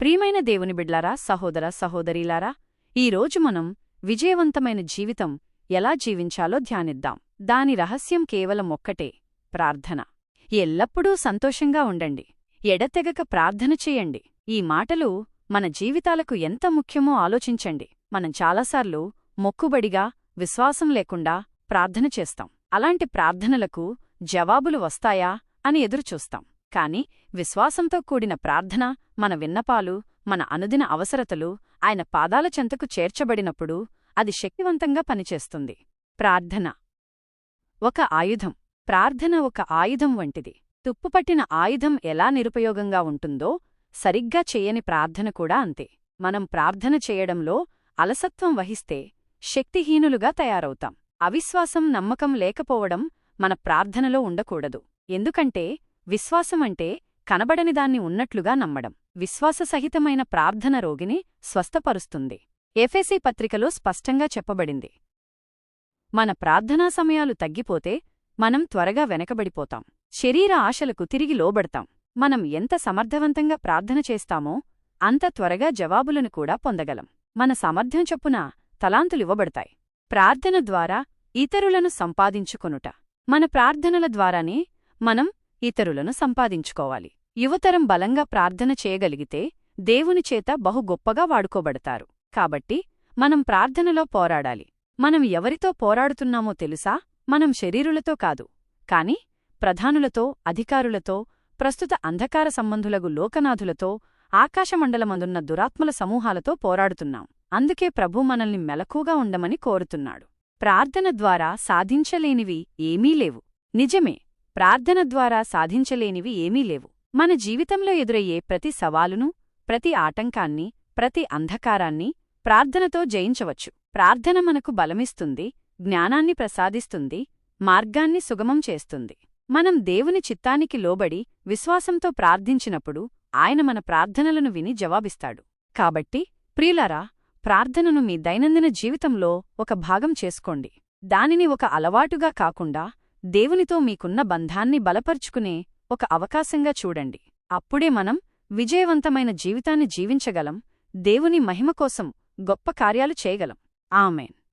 ప్రియమైన దేవుని బిడ్లారా సహోదర సహోదరీలారా ఈరోజు మనం విజయవంతమైన జీవితం ఎలా జీవించాలో ధ్యానిద్దాం. దాని రహస్యం కేవలం ఒక్కటే ప్రార్థన. ఎల్లప్పుడూ సంతోషంగా ఉండండి. ఎడతెగక ప్రార్థన చేయండి. ఈ మాటలు మన జీవితాలకు ఎంత ముఖ్యమో ఆలోచించండి. మనం చాలాసార్లు మొక్కుబడిగా విశ్వాసం లేకుండా ప్రార్థన చేస్తాం. అలాంటి ప్రార్థనలకు జవాబులు వస్తాయా అని ఎదురుచూస్తాం. కాని విశ్వాసంతో కూడిన ప్రార్థన మన విన్నపాలు మన అనుదిన అవసరతలు ఆయన పాదాల చెంతకు చేర్చబడినప్పుడు అది శక్తివంతంగా పనిచేస్తుంది. ప్రార్థన. ఒక ఆయుధం. ప్రార్థన ఒక ఆయుధం వంటిది. తుప్పుపట్టిన ఆయుధం ఎలా నిరుపయోగంగా ఉంటుందో సరిగ్గా చెయ్యని ప్రార్థన కూడా అంతే. మనం ప్రార్థన చేయడంలో అలసత్వం వహిస్తే శక్తిహీనులుగా తయారవుతాం. అవిశ్వాసం నమ్మకం లేకపోవడం మన ప్రార్థనలో ఉండకూడదు. ఎందుకంటే విశ్వాసమంటే కనబడనిదాన్ని ఉన్నట్లుగా నమ్మడం. విశ్వాససహితమైన ప్రార్థన రోగిని స్వస్థపరుస్తుంది. ఎఫ్ఎసి పత్రికలో స్పష్టంగా చెప్పబడింది. మన ప్రార్థనా సమయాలు తగ్గిపోతే మనం త్వరగా వెనకబడిపోతాం. శరీర ఆశలకు తిరిగి లోబడతాం. మనం ఎంత సమర్థవంతంగా ప్రార్థన చేస్తామో అంత త్వరగా జవాబులను కూడా పొందగలం. మన సామర్థ్యం చొప్పున తలాంతులివ్వబడతాయి. ప్రార్థన ద్వారా ఇతరులను సంపాదించుకొనుట. మన ప్రార్థనల ద్వారానే మనం ఇతరులను సంపాదించుకోవాలి. యువతరం బలంగా ప్రార్థన చేయగలిగితే దేవుని చేత బహు గొప్పగా వాడుకోబడతారు. కాబట్టి మనం ప్రార్థనలో పోరాడాలి. మనం ఎవరితో పోరాడుతున్నామో తెలుసా? మనం శరీరులతో కాదు. కాని ప్రధానులతో అధికారులతో ప్రస్తుత అంధకార సంబంధులగు లోకనాథులతో ఆకాశమండలమందున్న దురాత్మల సమూహాలతో పోరాడుతున్నాం. అందుకే ప్రభు మనల్ని మెలకుగా ఉండమని కోరుతున్నాడు. ప్రార్థన ద్వారా సాధించలేనివి ఏమీ లేవు. నిజమే ప్రార్థన ద్వారా సాధించలేనివి ఏమీ లేవు. మన జీవితంలో ఎదురయ్యే ప్రతి సవాలును ప్రతి ఆటంకాన్ని ప్రతి అంధకారాన్ని ప్రార్థనతో జయించవచ్చు. ప్రార్థన మనకు బలమిస్తుంది జ్ఞానాన్ని ప్రసాదిస్తుంది మార్గాన్ని సుగమం చేస్తుంది. మనం దేవుని చిత్తానికి లోబడి విశ్వాసంతో ప్రార్థించినప్పుడు ఆయన మన ప్రార్థనలను విని జవాబిస్తాడు. కాబట్టి ప్రియులరా ప్రార్థనను మీ దైనందిన జీవితంలో ఒక భాగం చేసుకోండి. దానిని ఒక అలవాటుగా కాకుండా దేవునితో మీకున్న బంధాన్ని బలపరుచుకునే ఒక అవకాశంగా చూడండి. అప్పుడే మనం విజయవంతమైన జీవితాన్ని జీవించగలం. దేవుని మహిమ కోసం గొప్ప కార్యాలు చేయగలం. ఆమెన్.